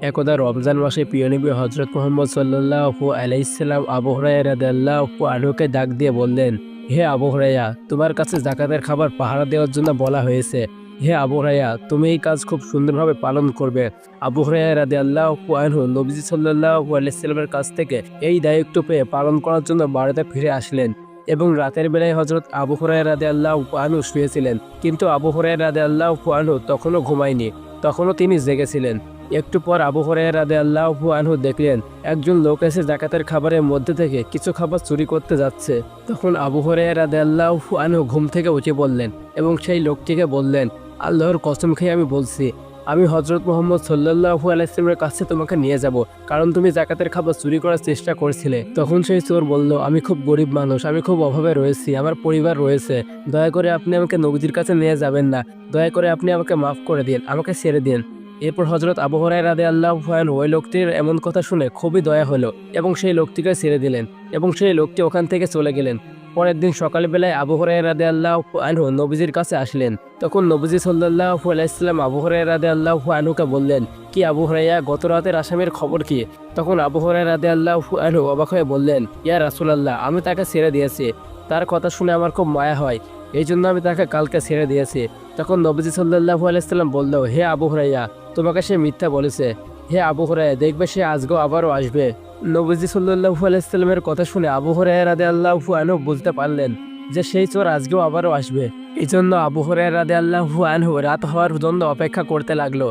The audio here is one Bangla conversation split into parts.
একদা রমজান মাসে পিয়নবী হজরত মোহাম্মদ সাল্লাহু আলাইসাল্লাম আবু হরাইয়া রাদিয়াল্লাহু আনহুকে ডাক দিয়ে বললেন, হে আবু হরাইয়া তোমার কাছে জাকাতের খাবার পাহারা দেওয়ার জন্য বলা হয়েছে। হে আবু হরাইয়া তুমি এই কাজ খুব সুন্দরভাবে পালন করবে। আবু হরাইয়া রাদে আল্লাহ আনহু নবীজি সাল্লাহু আলাইসাল্লামের কাছ থেকে এই দায়িত্ব পেয়ে পালন করার জন্য বাড়িতে ফিরে আসলেন এবং রাতের বেলায় হজরত আবু হরাই রাদে আল্লাহ আনহু শুয়েছিলেন। কিন্তু আবু রাদে আল্লাহ আনহু তখনও ঘুমায়নি। তখনও তিনি জেগেছিলেন। একটু পর আবু হরাই রাদে আল্লাহ আনহু দেখলেন, একজন লোক এসে জাকাতের খাবারের মধ্যে থেকে কিছু খাবার চুরি করতে যাচ্ছে। তখন আবু হরাই রাদে আল্লাহ আনহু ঘুম থেকে উঠে বললেন এবং সেই লোকটিকে বললেন, আল্লাহর কসম খেয়ে আমি বলছি, আমি হজরত মোহাম্মদ সাল্লাহু আলাইসলামের কাছে তোমাকে নিয়ে যাব, কারণ তুমি জাকাতের খাবার চুরি করার চেষ্টা করছিলে। তখন সেই চোর বলল, আমি খুব গরিব মানুষ, আমি খুব অভাবে রয়েছি, আমার পরিবার রয়েছে, দয়া করে আপনি আমাকে নবজির কাছে নিয়ে যাবেন না, দয়া করে আপনি আমাকে মাফ করে দিন, আমাকে ছেড়ে দিন। এরপর হজরত আবহরাই রাদে আল্লাহ ভয়ান ওই লোকটির এমন কথা শুনে খুবই দয়া হলো এবং সেই লোকটিকে ছেড়ে দিলেন এবং সেই লোকটি ওখান থেকে চলে গেলেন। পরের দিন সকালবেলায় আবু রাদে আল্লাহ আনহু নবীজির কাছে আসলেন। তখন নবীজি সাল্লাহ আলাইসাল্লাম আবু হরাই রাদে আল্লাহ আনহুকে বললেন, কি আবু হরাইয়া গত রাতের আসামের খবর কি? তখন আবু হরাই রাদে আল্লাহ আনহু অবাক হয়ে বললেন, ইয়া রাসুলাল্লাহ, আমি তাকে ছেড়ে দিয়েছি। তার কথা শুনে আমার খুব মায়া হয় এই জন্য আমি তাকে কালকে ছেড়ে দিয়েছি। তখন নবীজি সাল্লাহু আলাইসাল্লাম বলল, হে আবু হরাইয়া তোমাকে সে মিথ্যা বলেছে। হে আবু হরাইয়া দেখবে সে আজকেও আবারও আসবে। নবীজি সাল্লাহু আলাইসাল্লামের কথা শুনে আবু হরাইয়া রাদে আল্লাহু আনহু বুঝতে পারলেন যে, সেই চোর আজকেও আবারও আসবে। এই জন্য আবু হরাই রাদে আল্লাহু আনহু রাত হওয়ার জন্য অপেক্ষা করতে লাগল।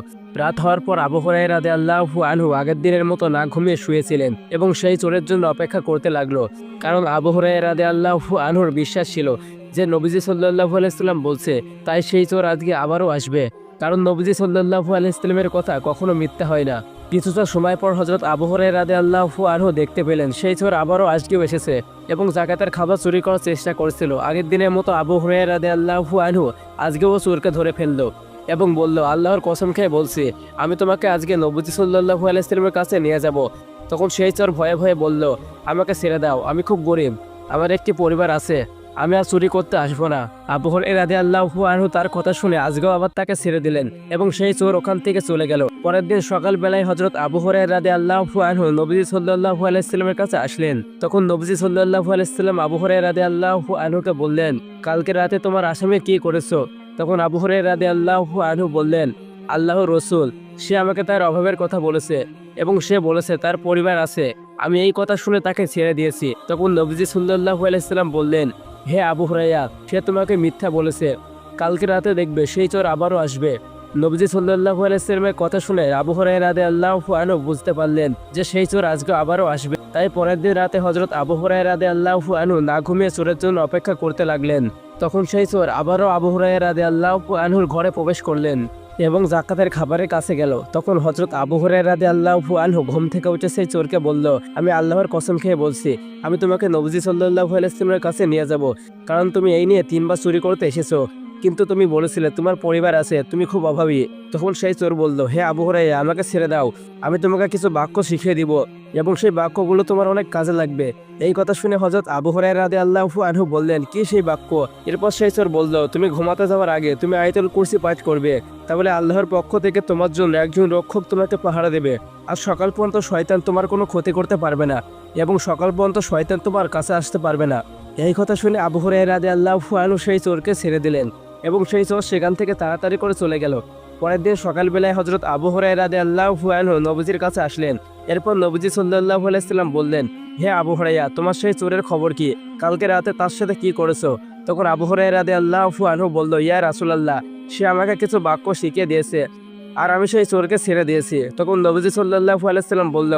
রাত হওয়ার পর আবু হরাই রাদে আল্লাহু আনহু আগের দিনের মতো না ঘুমিয়ে শুয়েছিলেন এবং সেই চোরের জন্য অপেক্ষা করতে লাগল। কারণ আবু হরাই রাদে আল্লাহু আনহুর বিশ্বাস ছিল যে, নবীজি সাল্লাহু আলাইসাল্লাম বলছে, তাই সেই চোর আজকে আবারও আসবে। কারণ নবীজি সাল্লাহু আলাইসাল্লামের কথা কখনো মিথ্যা হয় না। কিছুটা সময় পর হজরত আবু হরাই রাদে আল্লাহু আনহু দেখতে পেলেন, সেই চোর আবারও আজকেও এসেছে এবং জাকাতের খাবার চুরি করার চেষ্টা করছিল। আগের দিনের মতো আবু হরাই রাদে আল্লাহু আনহু আজকেও চোরকে ধরে ফেলল এবং বলল, আল্লাহর কসম খেয়ে বলছি, আমি তোমাকে আজকে নবজি সাল্লাহু আলাইসলামের কাছে নিয়ে যাব। তখন সেই চোর ভয়ে ভয়ে বলল, আমাকে ছেড়ে দাও, আমি খুব গরিব, আমার একটি পরিবার আছে। আমি আর চুরি করতে আসব না। আবহর এ রাধে আল্লাহু আনহু তার কথা শুনে আজকেও আবার তাকে ছেড়ে দিলেন এবং সেই চোর ওখান থেকে চলে গেল। পরের দিন সকালবেলায় হজরত আবহর রাধে আল্লাহু আনহু নবজি সাল্লাহু আলাইস্লামের কাছে আসলেন। তখন নবজি সাল্লাহু আলাইস্লাম আবহর রাধে আল্লাহু আনহুকে বললেন, কালকে রাতে তোমার আসামে কি করেছ? তখন আবু হরে রাদে আল্লাহ আনহু বললেন আল্লাহ রসুল, সে আমাকে তার অভাবের কথা বলেছে এবং সে বলেছে তার পরিবার আছে। আমি এই কথা শুনে তাকে ছেড়ে দিয়েছি। তখন নবজি সাল্লাহ আলাইসাল্লাম বললেন হে আবু হরাইয়া সে তোমাকে মিথ্যা বলেছে। কালকে রাতে দেখবে সেই চোর আবারও আসবে। নবজি সাল্লাহ আলাইসালামের কথা শুনে আবু হরাই রাদে আল্লাহ আনহু বুঝতে পারলেন যে সেই চোর আজকে আবারও আসবে। তাই পরের দিন রাতে হজরত আবু হরাই রাদে আল্লাহ আনহু না ঘুমিয়ে চোরের জন্য অপেক্ষা করতে লাগলেন। তখন সেই চোর আবারও আবু হুরাইয়া রাদে আল্লাহ আনহুর ঘরে প্রবেশ করলেন। এবং জাকাতের খাবারের কাছে গেল। তখন হজরত আবু হুরাইয়া রাদে আল্লাহ আনহু ঘুম থেকে উঠে সেই চোরকে বলল, আমি আল্লাহর কসম খেয়ে বলছি, আমি তোমাকে নবজি সাল্লাহ আলাইসলামের কাছে নিয়ে যাব। কারণ তুমি এই নিয়ে তিনবার চুরি করতে এসেছ। কিন্তু তুমি বলেছিলে, তোমার পরিবার আছে, তুমি খুব অভাবী। তখন সেই চোর বলল, হে আবু হরাইয়া আমাকে ছেড়ে দাও। আমি তোমাকে কিছু বাক্য শিখিয়ে দিব এবং সেই বাক্যগুলো তোমার অনেক কাজে লাগবে। এই কথা শুনে হজরত আবু হরাই রাদে আল্লাহ আনহু বললেন, কি সেই বাক্য? এরপর সেই চোর বলল, তুমি ঘুমাতে যাওয়ার আগে তুমি আয়তুল কুরসি পাঠ করবে। তাহলে আল্লাহর পক্ষ থেকে তোমার জন্য একজন রক্ষক তোমাকে পাহারা দেবে। আর সকাল পর্যন্ত শয়তান তোমার কোনো ক্ষতি করতে পারবে না এবং সকাল পর্যন্ত শয়তান তোমার কাছে আসতে পারবে না। এই কথা শুনে আবু হরাই রাদে আল্লাহ আনহু সেই চোরকে ছেড়ে দিলেন। এবং সেই চোর সেখান থেকে তাড়াতাড়ি করে চলে গেল। পরের দিন সকালবেলায় হজরত আবু হরাই রাদে আল্লাহ নবজির কাছে আসলেন। এরপর নবজি সাল্লাহ আলাইসাল্লাম বললেন, হে আবু হরাইয়া তোমার সেই চোরের খবর কি? কালকে রাতে তার সাথে কি করেছ? তখন আবু হরাই রাদে আল্লাহ আনহু বলল, ইয়া রাসুলাল্লাহ, সে আমাকে কিছু বাক্য শিখিয়ে দিয়েছে। আর আমি সেই চোরকে ছেড়ে দিয়েছি। তখন নবজি সাল্লাহ আলাইসাল্লাম বলল,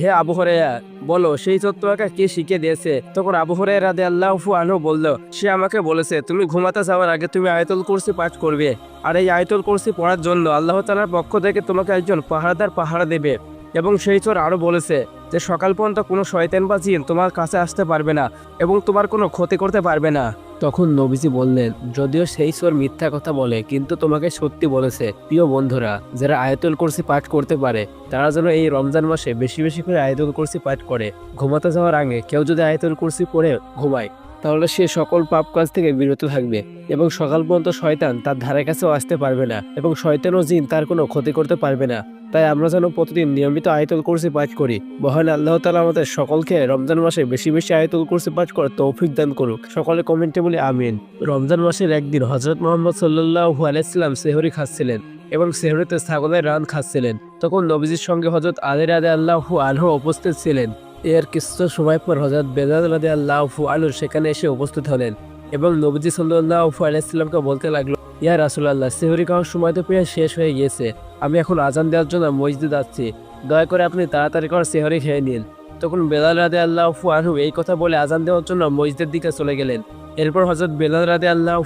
হে আবু হরাইয়া বলো, সেই চোর তোমাকে কে শিখিয়ে দিয়েছে? তখন আবু হরাই রাদে আল্লাহ আনহু বলল, সে আমাকে বলেছে, তুমি ঘুমাতে যাওয়ার আগে তুমি আয়তল কুরসি পাঠ করবে। আর এই আয়তল কুরসি পড়ার জন্য আল্লাহ তালার পক্ষ থেকে তোমাকে একজন পাহারাদার পাহারা দেবে। এবং সেই চোর আরও বলেছে যে সকাল পর্যন্ত কোনো শয়তান বা জিন তোমার কাছে আসতে পারবে না এবং তোমার কোনো ক্ষতি করতে পারবে না। তখন নবীজি বললেন, যদিও সেই চোর মিথ্যা কথা বলে, কিন্তু তোমাকে সত্যি বলেছে, প্রিয় বন্ধুরা, যারা আয়তুল কুরসি পাঠ করতে পারে, তারা যেন এই রমজান মাসে বেশি বেশি করে আয়তুল কুরসি পাঠ করে। ঘুমাতে যাওয়ার আগে কেউ যদি আয়তুল কুরসি পড়ে ঘুমায় তাহলে সে সকল পাপ কাজ থেকে বিরত থাকবে এবং সকাল পর্যন্ত শয়তান তার ধারে কাছেও আসতে পারবে না এবং শয়তান ও জিন তার কোনো ক্ষতি করতে পারবে না। তাই আমরা যেন প্রতিদিন নিয়মিত আয়তুল কুরসি পাঠ করি। মহান আল্লাহ তালা আমাদের সকলকে রমজান মাসে বেশি বেশি আয়তুল কুরসি পাঠ করে তৌফিক দান করুক। সকলে কমেন্টে বলি আমিন। রমজান মাসের একদিন হজরত মোহাম্মদ সাল্লাহু আলাইসাল্লাম সেহরি খাচ্ছিলেন এবং সেহরিতে ছাগলের রান খাচ্ছিলেন। তখন নবীজির সঙ্গে হজরত আলী রাদে আল্লাহু আলহ উপস্থিত ছিলেন। এর কিছু সময় পর হজরত বেদাদ আল্লাহু আলহ সেখানে এসে উপস্থিত হলেন এবং নবীজি সাল্লাহ আলাইসাল্লামকে বলতে লাগল, ইয়া রাসুলাল্লাহ, সেহরি খাওয়ার সময় তো প্রায় শেষ হয়ে গিয়েছে। আমি এখন আজান দেওয়ার জন্য মসজিদ যাচ্ছি। দয়া করে আপনি তাড়াতাড়ি করে সেহরি খেয়ে নিন। তখন বেলাল রাদে আল্লাহ আনহু এই কথা বলে আজান দেওয়ার জন্য মসজিদের দিকে চলে গেলেন। এরপর হজরত বেলাল রাদে আল্লাহ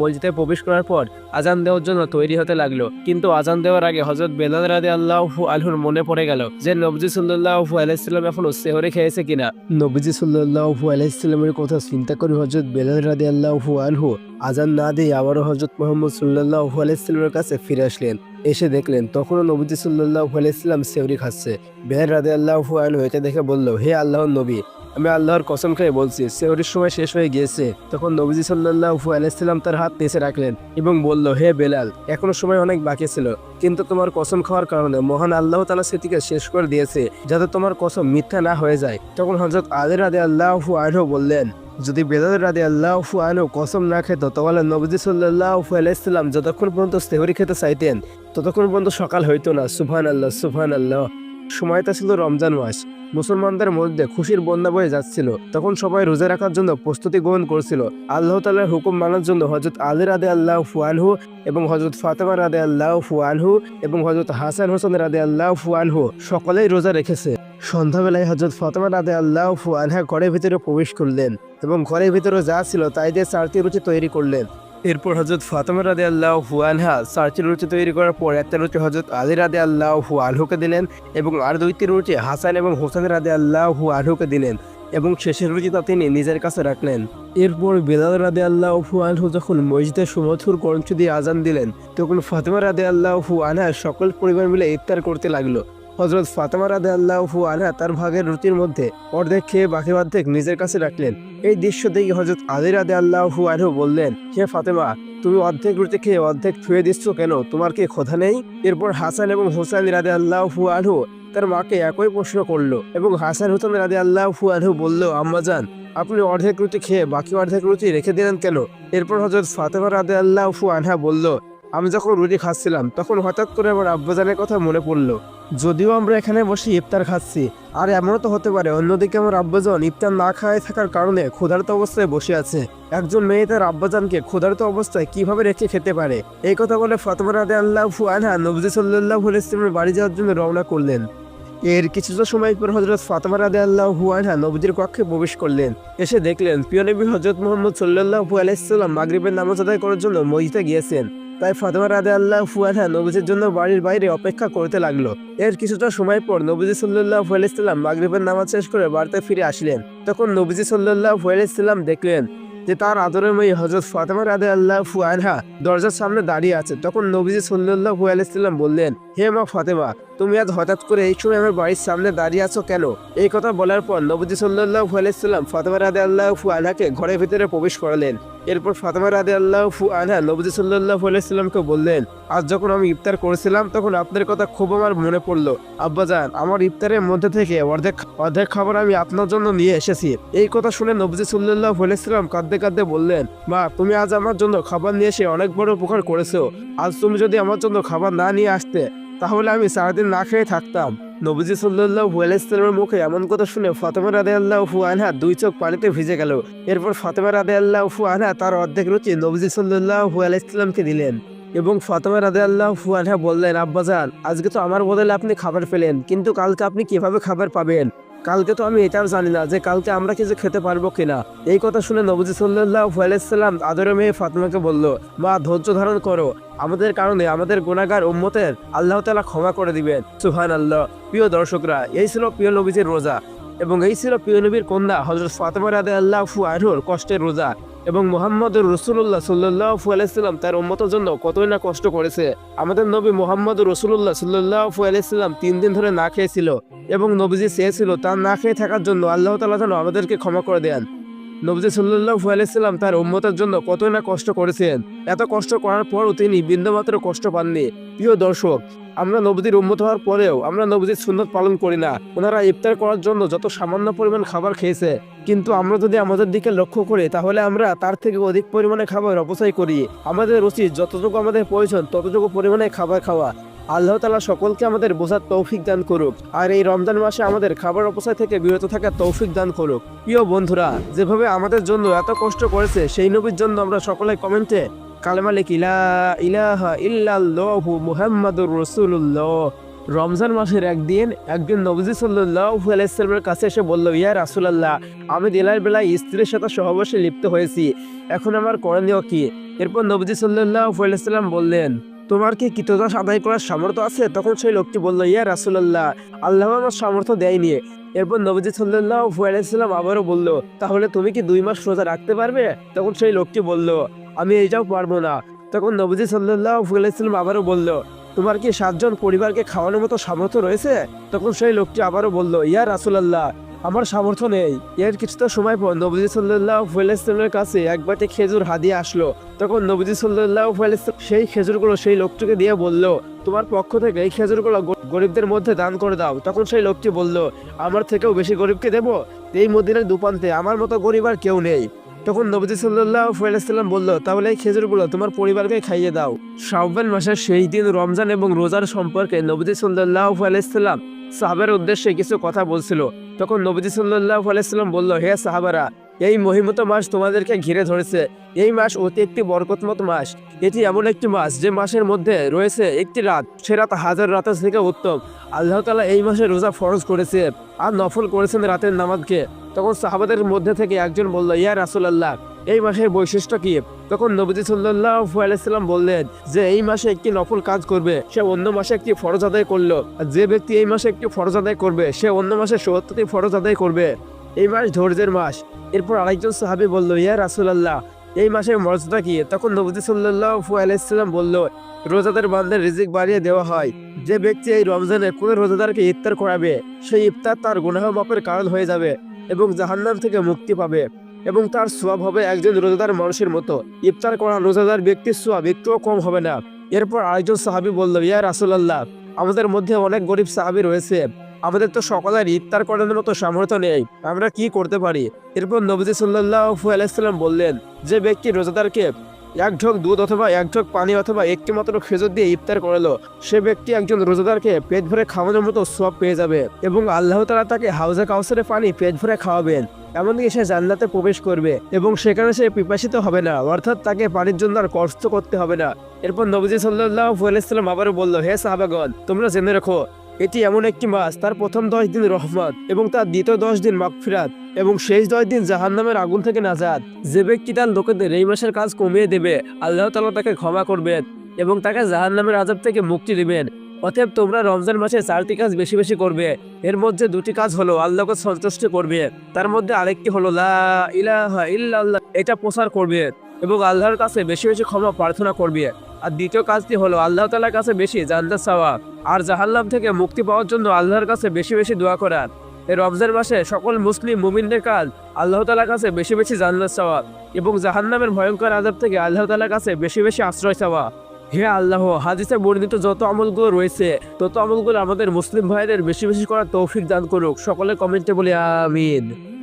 মসজিদে প্রবেশ করার পর আজান দেওয়ার জন্য তৈরি হতে লাগল। কিন্তু আজান দেওয়ার আগে হজরত বেলাল রাদে আল্লাহ আলহুর মনে পড়ে গেল যে নবজি সাল্লাহ আলাইসাল্লাম এখনও সেহরে খেয়েছে কিনা। নবজি সাল্লাহ আলাইসাল্লামের কথা চিন্তা করে হজরত বেলাল রাদে আল্লাহ আলহু আজান না দিয়ে আবারও হজরত মোহাম্মদ সাল্লাহ আলাইসাল্লামের কাছে ফিরে আসলেন। এসে দেখলেন তখনও নবীজি সাল্লাহ আলাইসাল্লাম সেহরি খাচ্ছে। বেহের রাদে আল্লাহ আলহু এটা দেখে বলল, হে আল্লাহ নবী আমি আল্লাহর কসম খেয়ে বলছি, সেহরির সময় শেষ হয়ে গিয়েছে। তখন নবীজি সাল্লাহু আলাইসাল্লাম তার হাত নিচে রাখলেন এবং বলল, হে বেলাল, এখনও সময় অনেক বাকি ছিল, কিন্তু তোমার কসম খাওয়ার কারণে মহান আল্লাহ তালা সেটিকে শেষ করে দিয়েছে, যাতে তোমার কসম মিথ্যা না হয়ে যায়। তখন হজরত আলী রাদে আল্লাহু আনহু বললেন, যদি বেদাল রাদে আল্লাহু আনহু কসম না খেত, তাহলে নবজি সাল্লাহু আলাইসাল্লাম যতক্ষণ পর্যন্ত সেহরি খেতে চাইতেন, ততক্ষণ পর্যন্ত সকাল হইতো না। সুফান আল্লাহ সুফান আল্লাহ সময়টা ছিল রমজান মাস। মুসলমানদের মধ্যে খুশির বন্যা বয়ে যাচ্ছিল। তখন সবাই রোজা রাখার জন্য প্রস্তুতি গ্রহণ করছিল। আল্লাহ তালার হুকুম মানার জন্য হজরত আলী রাদে আল্লাহ ফুয়ানহু এবং হজরত ফাতেমা রাদে আল্লাহ ফুয়ানহু এবং হজরত হাসান হোসেন রাদে আল্লাহ ফুয়ানহু সকলেই রোজা রেখেছে। সন্ধ্যাবেলায় হজরত ফাতেমা রাদে আল্লাহ ফুয়ানহা ঘরের ভিতরে প্রবেশ করলেন এবং ঘরের ভিতরে যা ছিল তাই দিয়ে চারটি রুচি তৈরি করলেন। এরপর হজরত ফাতেমা রাদে আল্লাহ হুয়ানহা চারটি রুচি তৈরি করার পর একটা রুচি হজরত আলী রাদে আল্লাহ হু আলহুকে দিলেন এবং আর দুইটি রুচি হাসান এবং হোসেন রাদে আল্লাহ হু আলহুকে দিলেন এবং শেষের রুচিটা তিনি নিজের কাছে রাখলেন। এরপর বেলাল রাদে আল্লাহ আনহু যখন মসজিদে সুমথুর কণ্ঠ দিয়ে আজান দিলেন, তখন ফাতেমা রাদে আল্লাহ হু আনহা সকল পরিবার মিলে ইফতার করতে লাগল। হজরত ফাতেমা রাদে আল্লাহ হু আনহা তার ভাগের রুটির মধ্যে অর্ধেক খেয়ে বাকি অর্ধেক নিজের কাছে রাখলেন। এই দৃশ্য দেখে হজরত আলী রাদে আল্লাহ হু আনহু বললেন, হে ফাতেমা, তুমি অর্ধেক রুটি খেয়ে অর্ধেক ছুঁয়ে দিচ্ছ কেন? তোমার কি ক্ষোধা নেই? এরপর হাসান এবং হোসেন রাদে আল্লাহ হু আনহু তার মাকে একই প্রশ্ন করল এবং হাসান হোসেন রাদে আল্লাহ আনহু বলল আম্মাজান আপনি অর্ধেক রুটি খেয়ে বাকি অর্ধেক রুটি রেখে দিলেন কেন? এরপর হজরত ফাতেমা রাদে আল্লাহ আনহা বলল আমি যখন রুটি খাচ্ছিলাম, তখন হঠাৎ করে আমার আব্বাজানের কথা মনে পড়ল। যদিও আমরা এখানে বসে ইফতার খাচ্ছি, আর এমনও তো হতে পারে, অন্যদিকে আমার আব্বাজান ইফতার না খাওয়াই থাকার কারণে ক্ষুধার্ত অবস্থায় বসে আছে। একজন মেয়ে তার আব্বাজানকে ক্ষুধার্ত অবস্থায় কীভাবে রেখে খেতে পারে? এই কথা বলে ফাতেমা রাদে আল্লাহ ফুয়ানহা নবজি সাল্লাহ ইসলামের বাড়ি যাওয়ার জন্য রওনা করলেন। এর কিছুটা সময় পর হজরত ফাতেমা রাদে আল্লাহ হুয়ানহা নবজির কক্ষে প্রবেশ করলেন। এসে দেখলেন, প্রিয় নবী হজরত মোহাম্মদ সাল্লাহু আলাইসাল্লাম মাগরিবের নামাজ আদায় করার জন্য মসজিদে গিয়েছেন। তাই ফাতেমা রাদে আল্লাহ ফুয়ানহা নবজির জন্য বাড়ির বাইরে অপেক্ষা করতে লাগল। এর কিছুটা সময় পর নবজি সাল্লাহ আলাইসাল্লাম মাগরিবের নামাজ শেষ করে বাড়িতে ফিরে আসলেন। তখন নবজি সাল্লাহ আলাইসাল্লাম দেখলেন যে তার আদরের মেয়ে হজরত ফাতেমা রাদে আল্লাহ ফুয়ানহা দরজার সামনে দাঁড়িয়ে আছে। তখন নবীজি সাল্লাহ আলাইসাল্লাম বললেন, হে মা ফাতেমা, তুমি আজ হঠাৎ করে এই সময় আমার বাড়ির সামনে দাঁড়িয়ে আছো কেন? এই কথা বলার পর নবজি সাল্লাহ আলাইসাল্লাম ফাতেমা রাদে আল্লাহ ফু আনহাকে ঘরের ভিতরে প্রবেশ করালেন। এরপর ফাতেমা রাদে আল্লাহ আনহা নবজি সাল্লাহ আলাইসাল্লামকে বললেন, আজ যখন আমি ইফতার করেছিলাম, তখন আপনার কথা খুব আমার মনে পড়ল। আব্বাজান আমার ইফতারের মধ্যে থেকে অর্ধেক অর্ধেক খাবার আমি আপনার জন্য নিয়ে এসেছি। এই কথা শুনে নবজি সাল্লাহ আলাইসাল্লাম কাঁদতে কাঁদতে বললেন, মা, তুমি আজ আমার জন্য খাবার নিয়ে এসে অনেক বড় উপকার করেছ। আজ তুমি যদি আমার জন্য খাবার না নিয়ে আসতে, তাহলে আমি সারাদিন না খেয়ে থাকতাম। নবজি সাল্লাহ আলাইসাল্লামের মুখে এমন কথা শুনে ফতেমা রাদে আল্লাহ উফু আনহা দুই চোখ পানিতে ভিজে গেল। এরপর ফতেমা রাদে আল্লাহ উফু আনহা তার অর্ধেক রুচি নবীজি সাল্লাহ আলাইসাল্লামকে দিলেন এবং ফতেমা রাদে আল্লাহ ফুয়ানহা আনহা বললেন, আব্বাজান, আজকে তো আমার বদলে আপনি খাবার পেলেন, কিন্তু কালকে আপনি কীভাবে খাবার পাবেন? কালকে তো আমি এটাও জানি না যে কালকে আমরা কিছু খেতে পারব কিনা। এই কথা শুনে নবজি সাল্লাহ আলাইসাল্লাম আদরে মেয়ে ফাতমাকে বলল, মা, ধৈর্য ধারণ করো। আমাদের কারণে আমাদের গোনাগার উম্মতের আল্লাহ তালা ক্ষমা করে দিবেন। সুহান আল্লাহ প্রিয় দর্শকরা, এই ছিল প্রিয় নবীজির রোজা এবং এই ছিল প্রিয় নবীর কন্যা হজরত ফাতেমা রাদে আল্লাহ ফু আহর কষ্টের রোজা। এবং মোহাম্মদ রসুল্লাহ সাল্লাহু আলাইসাল্লাম তার উম্মতের জন্য কতই না কষ্ট করেছে। আমাদের নবী মোহাম্মদ রসুল্লাহ সাল্লাহু আলাইসাল্লাম তিন দিন ধরে না খেয়েছিল এবং নবীজি চেয়েছিল তার না খেয়ে থাকার জন্য আল্লাহ তালা যেন আমাদেরকে ক্ষমা করে দেন। নবজি সাল্লাহ আলাইসাল্লাম তার উম্মতের জন্য কতই না কষ্ট করেছেন। এত কষ্ট করার পরও তিনি বিন্দুমাত্র কষ্ট পাননি। প্রিয় দর্শক আমরা নবজির উম্মত হওয়ার পরেও আমরা নবজির সুন্নত পালন করি না। ওনারা ইফতার করার জন্য যত সামান্য পরিমাণ খাবার খেয়েছে, কিন্তু আমরা যদি আমাদের দিকে লক্ষ্য করি, তাহলে আমরা তার থেকে অধিক পরিমাণে খাবার অপচয় করি। আমাদের উচিত যতটুকু আমাদের প্রয়োজন, ততটুকু পরিমাণে খাবার খাওয়া। আল্লাহ তালা সকলকে আমাদের বোঝার তৌফিক দান করুক। আর এই রমজান মাসে আমাদের খাবার অপচয় থেকে বিরত থাকার তৌফিক দান করুক। প্রিয় বন্ধুরা, যেভাবে আমাদের জন্য এত কষ্ট করেছে, সেই নবীর জন্য আমরা সকলে কমেন্টে কালেমা ইলাহা মুহাম্মাদুর রাসূলুল্লাহ। রমজান মাসের একদিন একজন নবজি কাছে এসে বলল, ইয়া রাসূলুল্লাহ, আমি দিনের বেলায় স্ত্রীর সাথে সহবাসে লিপ্ত হয়েছি। এখন আমার করণীয় কি? এরপর নবজি সাল্লাল্লাহু আলাইহি সাল্লাম বললেন, তোমার কি কৃতদাস আদায় করার সামর্থ্য আছে? তখন সেই লোকটি বলল, ইয়া রাসূলুল্লাহ, আল্লাহ আমার সামর্থ্য দেয়নি। এরপর নবজি সাল্লাল্লাহু আলাইহি সাল্লাম আবারও বলল, তাহলে তুমি কি দুই মাস রোজা রাখতে পারবে? তখন সেই লোকটি বলল আমি এইটাও পারব না। তখন নবজি সাল্লাম আবারও বলল, তোমার কি সাতজন পরিবারকে খাওয়ানোর মতো সামর্থ্য রয়েছে? তখন সেই লোকটি আবারও বলল, ইয়া রাসূলুল্লাহ, আমার সামর্থ্য নেই। এর কিছুটা সময় পর নবজি সাল্লাল্লাহু আলাইহি সাল্লামের কাছে এক বাটি খেজুর হাদিয়ে আসলো। তখন নবজি সাল্লাল্লাহু আলাইহি সাল্লাম সেই খেজুরগুলো সেই লোকটিকে দিয়ে বলল, তোমার পক্ষ থেকে এই খেজুরগুলো গরিবদের মধ্যে দান করে দাও। তখন সেই লোকটি বলল, আমার থেকেও বেশি গরিবকে দেবো? এই মদিনার দুপান্তে আমার মতো গরিব আর কেউ নেই। তখন নবজি সাল্লাহ সাল্লাম বলল, তাহলে এই খেজুর খেজুরগুলো তোমার পরিবারকে খাইয়ে দাও। শাহবান মাসের সেই দিন রমজান এবং রোজার সম্পর্কে নবজি সাল্লাহ আলাইসাল্লাম সাহাবের উদ্দেশ্যে কিছু কথা বলছিল। তখন নবজি সাল্লাহ আলাইসাল্লাম বলল, হে সাহাবারা এই মহিমত মাস তোমাদেরকে ঘিরে ধরেছে। এই মাস অতি একটি বরকতমত মাস। এটি এমন একটি মাস যে মাসের মধ্যে রয়েছে একটি রাত। সে রাত হাজার রাতের থেকে উত্তম। আল্লাহ তালা এই মাসে রোজা ফরজ করেছে আর নফল করেছেন রাতের নামাজকে। তখন সাহাবাদের মধ্যে থেকে একজন বলল, ইয়া রাসুলাল্লাহ, এই মাসের বৈশিষ্ট্য কি? তখন নবজি সাল্লাহ আলাইসাল্লাম বললেন যে, এই মাসে একটি নফল কাজ করবে, সে অন্য মাসে একটি ফরজ আদায় করল। যে ব্যক্তি এই মাসে একটি ফরজ আদায় করবে, সে অন্য মাসে সত্তরটি ফরজ আদায় করবে। এই মাস ধৈর্যের মাস। এরপর আরেকজন সাহাবি বলল, ইয়া রাসুলাল্লাহ, এই মাসের মর্যাদা কি? তখন নবজি সাল্লাহ আলাইসাল্লাম বলল, রোজাদার বান্দার রিজিক বাড়িয়ে দেওয়া হয়। যে ব্যক্তি এই রমজানে কোনো রোজাদারকে ইফতার করাবে, সেই ইফতার তার গুনাহ মাপের কারণ হয়ে যাবে এবং জাহান্নাম থেকে মুক্তি পাবে এবং তার সোয়াব হবে একজন রোজাদার মানুষের মতো। ইফতার করা রোজাদার ব্যক্তির সোয়াব একটুও কম হবে না। এরপর আরেকজন সাহাবি বলল, ইয়া রাসুলাল্লাহ, আমাদের মধ্যে অনেক গরিব সাহাবি রয়েছে। আমাদের তো সকলের ইফতার করানোর মতো সামর্থ্য নেই। আমরা কি করতে পারি? এরপর নবজি সাল্লাহ আলাইসাল্লাম বললেন, যে ব্যক্তি রোজাদারকে এক ঢোক দুধ অথবা এক ঢোক পানি অথবা একটি মাত্র খেজুর দিয়ে ইফতার করালো, সে ব্যক্তি একজন রোজাদারকে পেট ভরে খাওয়ানোর মতো সব পেয়ে যাবে এবং আল্লাহ তালা তাকে হাউজে কাউসারে পানি পেট ভরে খাওয়াবেন। এমনকি সে জান্নাতে প্রবেশ করবে এবং সেখানে সে পিপাসিত হবে না, অর্থাৎ তাকে পানির জন্য আর কষ্ট করতে হবে না। এরপর নবজি সাল্লাহ আবারও বলল, হে সাহাবাগন তোমরা জেনে রাখো এটি এমন একটি মাস তার প্রথম দশ দিন রহমত এবং তার দ্বিতীয় দশ দিন মাগফিরাত এবং শেষ দশ দিন জাহান্নামের আগুন থেকে নাজাদ যে ব্যক্তি তার লোকেদের এই মাসের কাজ কমিয়ে দেবে, আল্লাহ তালা তাকে ক্ষমা করবেন এবং তাকে জাহান্নামের আজাব থেকে মুক্তি দিবেন। অতএব তোমরা রমজান মাসে চারটি কাজ বেশি বেশি করবে। এর মধ্যে দুটি কাজ হলো, আল্লাহকে সন্তুষ্ট করবে। তার মধ্যে আরেকটি হলো, লা ইলাহা ইল্লাল্লাহ, এটা প্রচার করবে। এবং আল্লাহর কাছে বেশি বেশি ক্ষমা প্রার্থনা করবে। আর দ্বিতীয় কাজটি হলো আল্লাহ তালার কাছে বেশি জান্নাত চাওয়া। আর জাহান্নাম থেকে মুক্তি পাওয়ার জন্য আল্লাহর কাছে বেশি বেশি দোয়া করা। এই রমজান মাসে সকল মুসলিম মুমিনদের কাজ আল্লাহ তালার কাছে বেশি বেশি জান্নাত চাওয়া এবং জাহান্নামের ভয়ঙ্কর আজাব থেকে আল্লাহ তালার কাছে বেশি বেশি আশ্রয় চাওয়া। হে আল্লাহ, হাদিসে বর্ণিত যত আমলগুলো রয়েছে, তত আমলগুলো আমাদের মুসলিম ভাইদের বেশি বেশি করার তৌফিক দান করুক। সকলে কমেন্টে বলি, আমিন।